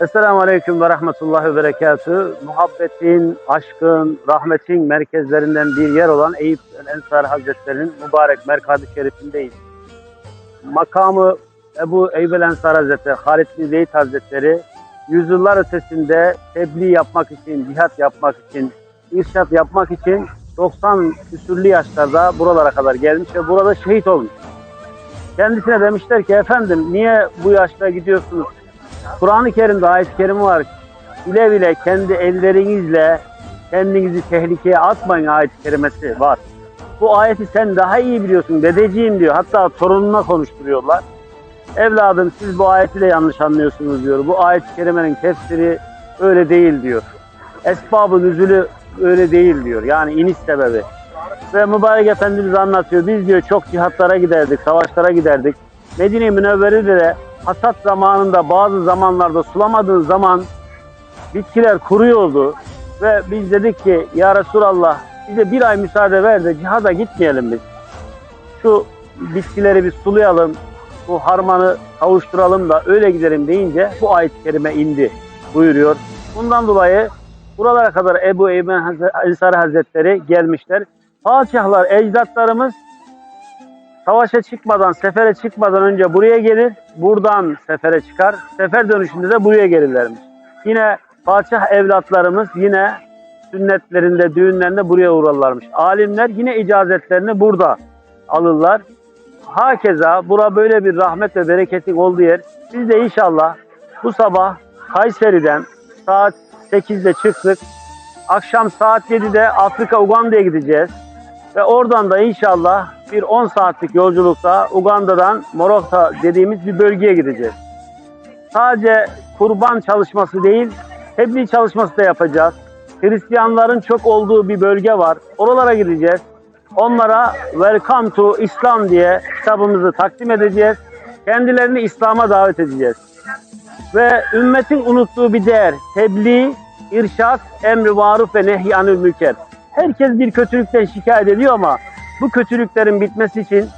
Esselamu Aleyküm ve Rahmetullahi ve Berekatü. Muhabbetin, aşkın, rahmetin merkezlerinden bir yer olan Eyüp El Ensar Hazretleri'nin mübarek merkad-ı şerifindeyiz. Makamı Ebu Eyüp El Ensar Hazretleri, Halid bin Zeyd Hazretleri yüzyıllar ötesinde tebliğ yapmak için, cihat yapmak için, irşat yapmak için 90 küsürlü yaşlarda buralara kadar gelmiş ve burada şehit olmuş. Kendisine demişler ki efendim niye bu yaşta gidiyorsunuz? Kur'an-ı Kerim'de ayet-i kerime var. Bile bile kendi ellerinizle kendinizi tehlikeye atmayın ayet-i kerimesi var. Bu ayeti sen daha iyi biliyorsun dedeciğim diyor. Hatta torununa konuşturuyorlar. Evladım siz bu ayeti de yanlış anlıyorsunuz diyor. Bu ayet-i kerimenin tefsiri öyle değil diyor. Esbab-ı nüzülü öyle değil diyor. Yani iniş sebebi. Ve mübarek Efendimiz anlatıyor. Biz diyor çok cihatlara giderdik, savaşlara giderdik. Medine-i Münevvere'de de hasat zamanında bazı zamanlarda sulamadığın zaman bitkiler kuruyordu. Ve biz dedik ki ya Resulallah bize bir ay müsaade ver de cihada gitmeyelim biz. Şu bitkileri bir sulayalım, bu harmanı kavuşturalım da öyle gidelim deyince bu ayet-i kerime indi buyuruyor. Bundan dolayı buralara kadar Ebu Eymen Ensari Hazretleri gelmişler. Padişahlar, ecdatlarımız savaşa çıkmadan, sefere çıkmadan önce buraya gelir, buradan sefere çıkar. Sefer dönüşünde de buraya gelirlermiş. Yine padişah evlatlarımız yine sünnetlerinde, düğünlerinde buraya uğrarlarmış. Alimler yine icazetlerini burada alırlar. Hakeza bura böyle bir rahmet ve bereketin olduğu yer. Biz de inşallah bu sabah Kayseri'den saat 8'de çıktık. Akşam saat 7'de Afrika Uganda'ya gideceğiz. Ve oradan da inşallah bir 10 saatlik yolculukta Uganda'dan Morokta dediğimiz bir bölgeye gideceğiz. Sadece kurban çalışması değil, tebliğ çalışması da yapacağız. Hristiyanların çok olduğu bir bölge var. Oralara gideceğiz. Onlara Welcome to İslam diye kitabımızı takdim edeceğiz. Kendilerini İslam'a davet edeceğiz. Ve ümmetin unuttuğu bir değer, tebliğ, irşat, emri maruf ve nehyanül münker. Herkes bir kötülükten şikayet ediyor ama bu kötülüklerin bitmesi için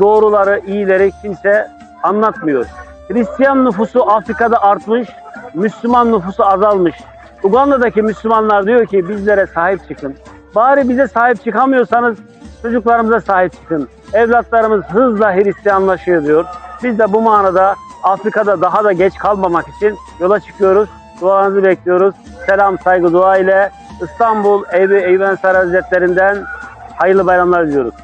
doğruları, iyileri kimse anlatmıyor. Hristiyan nüfusu Afrika'da artmış, Müslüman nüfusu azalmış. Uganda'daki Müslümanlar diyor ki bizlere sahip çıkın. Bari bize sahip çıkamıyorsanız çocuklarımıza sahip çıkın. Evlatlarımız hızla Hristiyanlaşıyor diyor. Biz de bu manada Afrika'da daha da geç kalmamak için yola çıkıyoruz. Duanızı bekliyoruz. Selam, saygı, dua ile İstanbul Eyüp Eyüp Ensar Hazretlerinden hayırlı bayramlar diliyoruz.